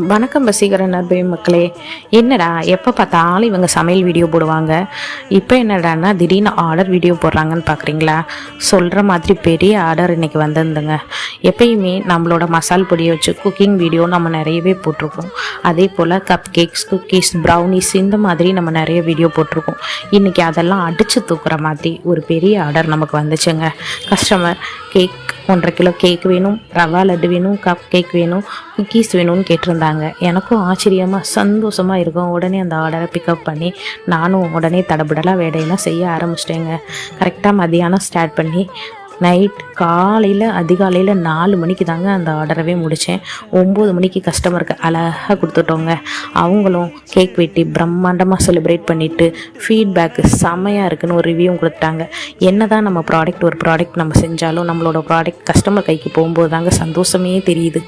வணக்கம் வசீகர நற்பை மக்களே. என்னடா எப்போ பார்த்தாலும் இவங்க சமையல் வீடியோ போடுவாங்க. இப்போ என்னடான்னா திடீர்னு ஆர்டர் வீடியோ போடுறாங்கன்னு பார்க்குறீங்களா சொல்கிற மாதிரி பெரிய ஆர்டர் இன்னைக்கு வந்திருந்துங்க. எப்பயுமே நம்மளோட மசால் பொடியை வச்சு குக்கிங் வீடியோ நம்ம நிறையவே போட்டிருக்கோம். அதே போல் கப் கேக்ஸ் குக்கீஸ் ப்ரௌனிஸ் இந்த மாதிரி நம்ம நிறைய வீடியோ போட்டிருக்கோம். இன்றைக்கி அதெல்லாம் அடித்து தூக்குற மாதிரி ஒரு பெரிய ஆர்டர் நமக்கு வந்துச்சுங்க. கஸ்டமர் கேக் ஒன்றரை கிலோ கேக் வேணும் ரவா லட்டு வேணும் கப் கேக் வேணும் குக்கீஸ் வேணும்னு கேட்டிருந்தாங்க. எனக்கும் ஆச்சரியமாக சந்தோஷமாக இருக்கும். உடனே அந்த ஆர்டரை பிக்கப் பண்ணி நானும் உடனே தடபுடலாக வேலையெல்லாம் செய்ய ஆரம்பிச்சிட்டேங்க. கரெக்டாக மதியானம் ஸ்டார்ட் பண்ணி நைட் காலையில் அதிகாலையில் நாலு மணிக்கு தாங்க அந்த ஆர்டரவே முடித்தேன் ஒம்பது மணிக்கு கஸ்டமருக்கு அழகாக கொடுத்துட்டோங்க. அவங்களும் கேக் வெட்டி பிரம்மாண்டமாக செலிப்ரேட் பண்ணிவிட்டு ஃபீட்பேக்கு செம்மையாக இருக்குன்னு ஒரு ரிவ்யூ கொடுத்தாங்க என்ன தான் நம்ம ப்ராடக்ட் ஒரு ப்ராடக்ட் நம்ம செஞ்சாலும் நம்மளோட ப்ராடக்ட் கஸ்டமர் கைக்கு போகும்போது தாங்க சந்தோஷமே தெரியுது.